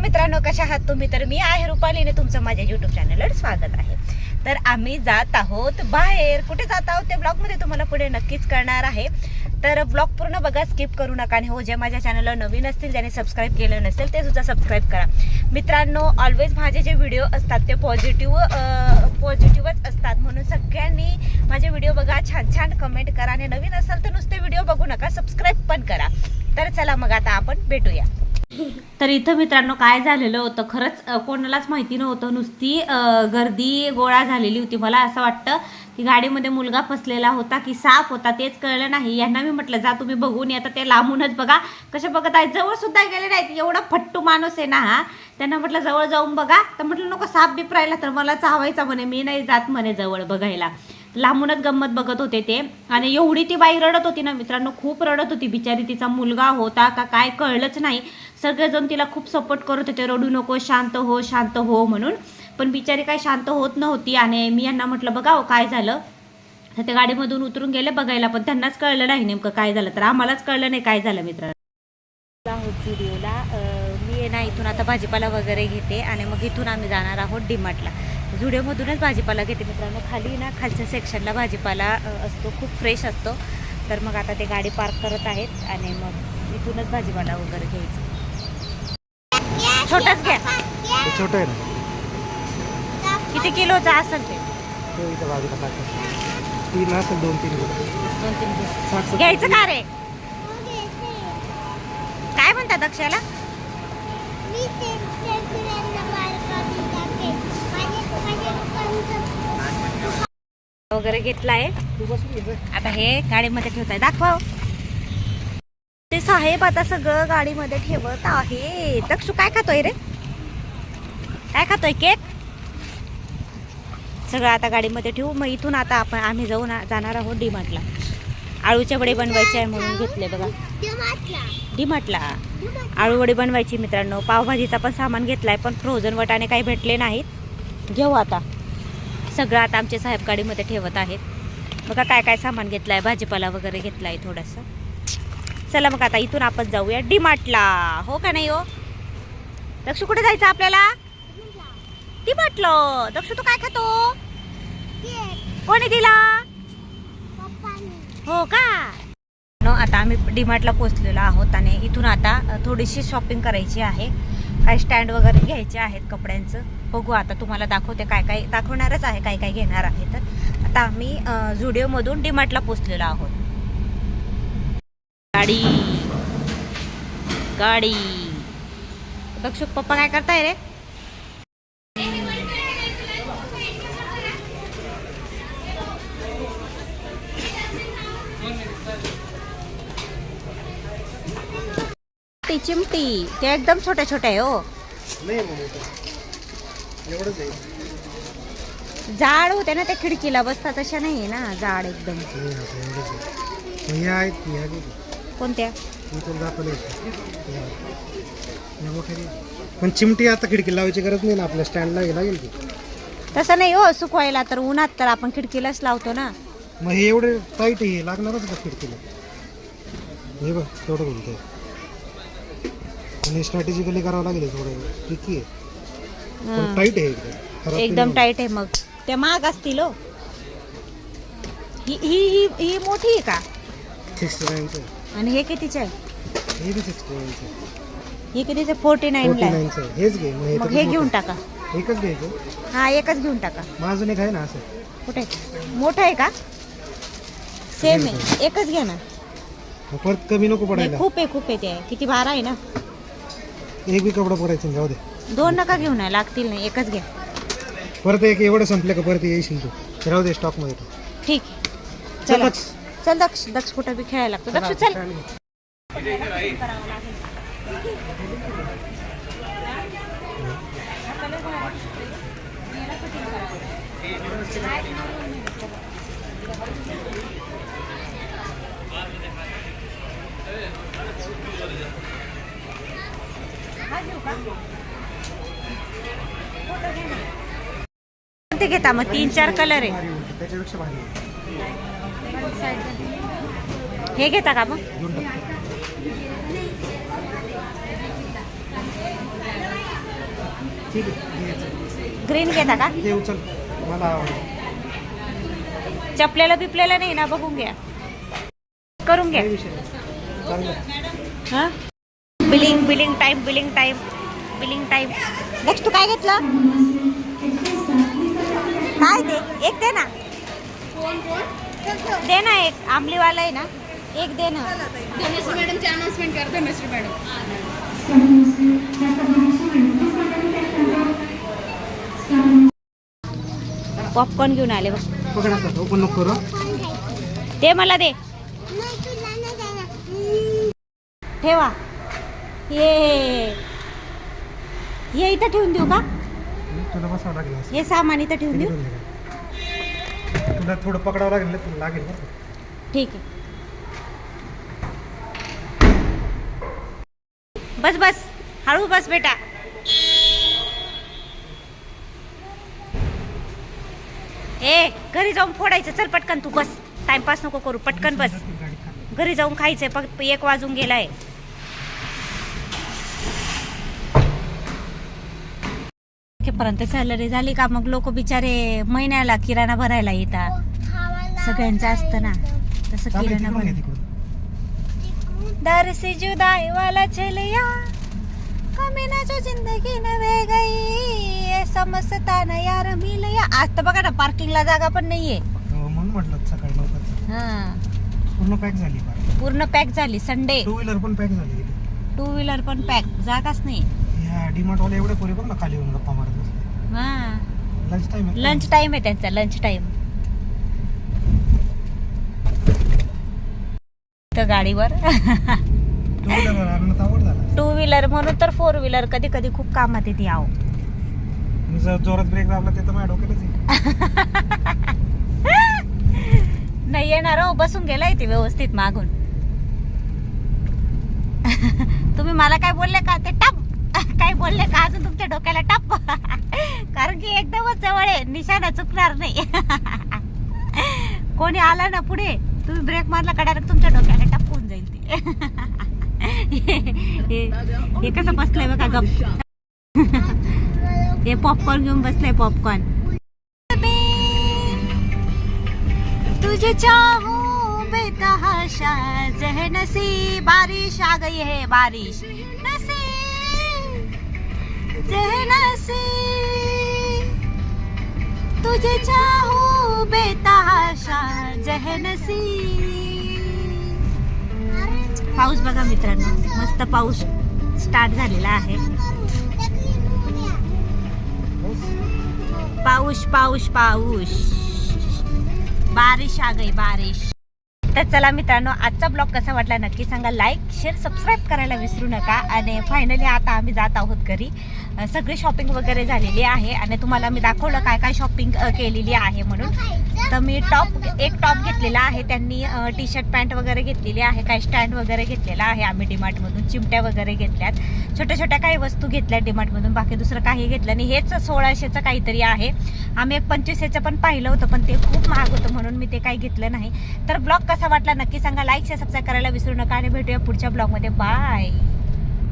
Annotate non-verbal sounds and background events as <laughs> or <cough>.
मित्रांनो कशा आहात तुम्ही? तर मी आहे रुपालीने तुमचं माझ्या युट्यूब चॅनलवर स्वागत आहे. तर आम्ही जात आहोत बाहेर. कुठे जात आहोत ते ब्लॉगमध्ये तुम्हाला पुढे नक्कीच कळणार आहे. तर ब्लॉग पूर्ण बघा स्किप करू नका. आणि हो जे माझ्या चॅनलला नवीन असतील ज्याने सबस्क्राईब केलं नसेल ते सुद्धा सबस्क्राईब करा. मित्रांनो ऑलवेज माझे जे व्हिडिओ असतात ते पॉझिटिव्ह पॉझिटिव्हच असतात. म्हणून सगळ्यांनी माझे व्हिडिओ बघा छान छान कमेंट करा. आणि नवीन असाल तर नुसते व्हिडिओ बघू नका सबस्क्राईब पण करा. तर चला मग आता आपण भेटूया. तर इथं मित्रांनो काय झालेलं होतं? खरंच कोणालाच माहिती नव्हतं. नुसती गर्दी गोळा झालेली होती. मला असं वाटतं की गाडीमध्ये मुलगा फसलेला होता की साप होता तेच कळलं नाही. यांना मी म्हटलं जा तुम्ही बघून आता ते लांबूनच बघा कसे बघत आहेत? जवळ सुद्धा गेले नाहीत. एवढा फट्टू माणूस आहे ना हा. त्यांना म्हटलं जवळ जाऊन बघा. तर म्हटलं नको साप बिप राहिला तर मला चावायचा म्हणे. मी नाही जात म्हणे जवळ बघायला. लांबूनच गंमत बघत होते ते. आणि एवढी ती बाई रडत होती ना मित्रांनो खूप रडत होती. बिचारी तिचा मुलगा होता का काय कळलंच नाही. सगळेजण तिला खूप सपोर्ट करत होते. रडू नको शांत हो शांत हो म्हणून. पण बिचारी काय शांत होत नव्हती आणि मी यांना म्हटलं बघा हो, काय झालं? तर ते गाडीमधून उतरून गेले बघायला पण त्यांनाच कळलं नाही नेमकं काय झालं. तर आम्हालाच कळलं नाही काय झालं मित्रांनो. मी ना इथून आता भाजीपाला वगैरे घेते आणि मग इथून आम्ही जाणार आहोत डीमार्टला. जुडिओमधूनच भाजीपाला घेते मित्रांनो. खाली ना खालच्या सेक्शनला भाजीपाला असतो. खूप फ्रेश असतो. तर मग आता ते गाडी पार्क करत आहेत आणि मग इथूनच भाजीपाला वगैरे घ्यायचं. छोटाच घ्या. छोटं आहे ना. किती किलोचा असेल ते? तीन असेल दोन तीन किलो. दोन तीन किलो. घ्यायचं का रे? काय म्हणतात दक्षाला वगैरे घेतला आहे आता हे गाडीमध्ये ठेवत आहे दाखवा. ते साहेब आता सगळं गाडीमध्ये ठेवत आहे दक्षू काय खातोय रे? काय खातोय केक? सगळं आता गाडीमध्ये ठेवू. मग इथून आता आपण आम्ही जाऊन जाणार आहोत डीमार्टला आळूच्या वडे बनवायचे आहे म्हणून घेतले बघा. डीमार्टला आळू वडे बनवायची मित्रांनो. पावभाजीचा पण सामान घेतलाय पण फ्रोझन वटाने काही भेटले नाहीत. घेऊ आता. सगळं आता आमचे साहेब गाडीमध्ये ठेवत आहेत. बघा काय काय सामान घेतलंय भाजीपाला वगैरे घेतला आहे थोडासा. चला मग आता इथून आपण जाऊया डीमार्टला. हो का नाही हो? दक्षू कुठे जायचं आपल्याला? डीमार्टला. दक्षू तू काय खातो? कोणी दिला? हो का? नो आता आम्ही डीमार्टला पोचलेलो आहोत आणि इथून आता थोडीशी शॉपिंग करायची आहे. काय स्टँड वगैरे घ्यायचे आहेत कपड्यांचं. बघू आता तुम्हाला दाखवते काय काय दाखवणारच आहे काय काय घेणार आहे तर. आता आम्ही अ, झुडिओमधून डीमार्टला पोचलेलो आहोत. गाडी. गाडी. दक्षु पप्पा काय करताय रे? चिमटी ते एकदम छोटे छोटे आहे हो. एवढंच आहे. जाड होते ना त्या खिडकीला बसता तशा नाही आहे ना जाड एकदम. नाही आता एवढंच आहे. मग ह्या आहेत ह्या किती कोणत्या? मी तुला दाखवले मोठे पण चिमटी आता खिडकी लावायची गरज नाही ना आपल्या स्टँडला हे लागेल की. तसं नाही हो सुकवायला तर उन्हात तर आपण खिडकीलाच लावतो ना. मग हे एवढे टाईट हे लागणारच का खिडकीला? हे बघ तेवढं बोलतोय. आणि स्ट्रॅटेजिकली करावं लागेल हे थोडं tricky आहे. पण. टाईट आहे एकदम. खराब. टाईट आहे. मग. ते महाग असतील हो. ही ही ही ही मोठी आहे का? 69 चं आहे. आणि हे कितीचे आहे? हे बी 69 चं आहे. हे कितीचे? फोर्टी नाईनला आहे. 49 चं आहे. हेच घे. मग हे मग तर हे घेऊन टाका आहे. एकच घ्यायचं? हा एकच घेऊन टाका. एक आहे ना असं. कुठे मोठं आहे का? सेम आहे. एकच घ्या ना. मग परत कमी नको नाही, पडायला. खूप आहे खूप आहे ते. किती बारा आहे ना? एक बी कपडा पडायचं नाही, जाऊ दे. दोन नका घेऊन आहे लागतील नाही एकच घ्या. परत एक एवढं संपलं का परत येशील तू? राहू दे स्टॉकमध्ये तू. ठीक आहे. चल चला. लक्ष. चल दक्ष दक्ष कुठं बी खेळायला लागतो. दक्ष चल. कोणते घेता मग तीन चार कलर आहे. भारी उलटी, त्याच्यापेक्षा भारी आहे. हे घेता का मग? घेऊन टाक ठीक आहे घे. ग्रीन घेता का? हे उचल. मला आवडलं. चपलेला बिपलेला नाही ना बघून घ्या. करून घ्या. काही विषय नाही. चांगलं हा? Billing billing time billing time billing time next तू काय घेतलं? काय दे? एक दे ना. दे ना एक. आमलीवाला आहे ना. एक दे ना. धनश्री मॅडमची अनाउन्समेंट कर धनश्री मॅडम. पॉपकॉर्न घेऊन आले बघ. ओपन नको करू. दे मला दे. ठेवा. ये. ये इथं ठेवून देऊ का? तुला बसावं लागेल असं. हे सामान इथं ठेवून देऊ? तुला थोडं पकडावं लागेल तुला लागेल बरं का? ठीक आहे. बस बस. हळू बस बेटा. ए घरी जाऊन फोडायचं. चल पटकन तू बस. टाइमपास नको करू. पटकन बस. गाडी. घरी जाऊन खायचंय. फक्त एक वाजून गेलाय. पर्यंत सॅलरी झाली का मग लोक बिचारे महिन्याला किराणा भरायला येतात. सगळ्यांचं असतं ना. तसं किराणा. दर से जुदाई वाला चलिया कमी ना जो जिंदगी नवे गई. ये समजता ना यार मिलया आज तर बघा ना पार्किंगला जागा पण नाहीये. हो, म्हणून म्हटलं सकाळी लवकर. हा. पूर्ण पॅक झाली पूर्ण पॅक झाली. संडे टू व्हीलर पण पॅक झाली. टू व्हीलर पण पॅक जागाच नाही. ह्या डीमार्ट वाले एवढे पोरे बघ ना खाली येऊन गप्पा मारत बसले. हा. लंच टाइम आहे. लंच टाइम आहे त्यांचा लंच टाइम तर गाडीवर. टू व्हीलर आणण्यात आवड झाला. टू व्हीलर म्हणून तर फोर व्हीलर कधी कधी खूप कामात येते आहो. मी जर जोरात ब्रेक दाबला ते तर माझ्या डोक्यालाच. नाही येणार हो बसून गेलाय ते व्यवस्थित मागून. तुम्ही मला काय बोलले का? ते टप काय बोलले का अजून तुमच्या डोक्याला टप? <laughs> कारण की एकदमच जवळ आहे. निशाणा चुकणार नाही. <laughs> कोणी आला ना पुढे तुम्ही ब्रेक मारला का डायरेक्ट तुमच्या डोक्याला टप होऊन जाईल ते. <laughs> हे- कसं बसलंय बघा गप. हे पॉपकॉर्न घेऊन बसलंय पॉपकॉर्न तुझे चाहू बेतहाशा जहनसी बारिश आ गई है बारिश. जहनसी तुझे चाहू बेताशा जहनसी पाऊस बघा मित्रांनो मस्त पाऊस स्टार्ट झालेला आहे. पाऊस पाऊस पाऊस. बारिश आ गई बारिश. तर चला मित्रांनो आजचा ब्लॉग कसा वाटला नक्की सांगा. लाईक शेअर सबस्क्राईब करायला विसरू नका. आणि फायनली आता आम्ही जात आहोत घरी. सगळी शॉपिंग वगैरे झालेली आहे. आणि तुम्हाला मी दाखवलं काय काय शॉपिंग केलेली आहे म्हणून. तर मी टॉप एक टॉप घेतलेला आहे. त्यांनी टी शर्ट पॅन्ट वगैरे घेतलेली आहे. काही स्टँड वगैरे घेतलेला आहे. आम्ही डिमार्टमधून चिमट्या वगैरे घेतल्यात. छोट्या छोट्या काही वस्तू घेतल्या डिमार्टमधून बाकी दुसरं काही घेतलं नाही. हेच सोळाशेचं काहीतरी आहे. आम्ही एक पंचवीसशेचं पण पाहिलं होतं पण ते खूप महाग होतं म्हणून मी ते काही घेतलं नाही. तर ब्लॉग कसा वाटला नक्की सांगा. लाईक शेअर सबस्क्राईब करायला विसरू नका. आणि भेटूया पुढच्या ब्लॉगमध्ये. बाय